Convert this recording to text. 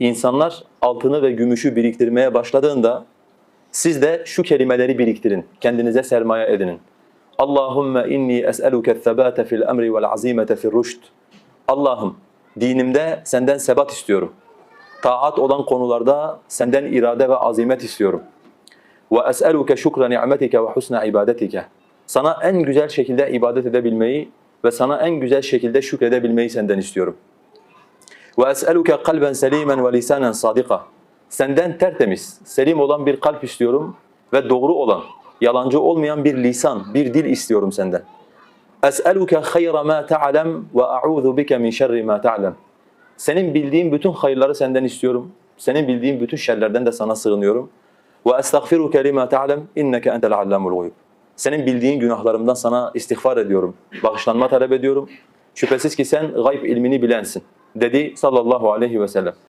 insanlar altını ve gümüşü biriktirmeye başladığında siz de şu kelimeleri biriktirin. Kendinize sermaye edinin. Allahümme inni es'eluke thebate fil emri vel azimete fil rüşd. Allah'ım dinimde senden sebat istiyorum. Taat olan konularda senden irade ve azimet istiyorum. Ve es'eluke şükre ni'metike ve husne ibadetike. Sana en güzel şekilde ibadet edebilmeyi ve sana en güzel şekilde şükredebilmeyi senden istiyorum. Ve es'eluke kalben selimen ve lisanen sadika. Senden tertemiz, selim olan bir kalp istiyorum ve doğru olan, yalancı olmayan bir lisan, bir dil istiyorum senden. Es'eluke hayra ma ta'lem ve a'udhu bike min şerri ma ta'lem. Senin bildiğin bütün hayırları senden istiyorum. Senin bildiğin bütün şerlerden de sana sığınıyorum. Ve estağfiruke lima ta'lem inneke entel allamul guyub. Senin bildiğin günahlarımdan sana istiğfar ediyorum. Bağışlanma talep ediyorum. Şüphesiz ki sen gayb ilmini bilensin د دې صلی الله عليه وسلم.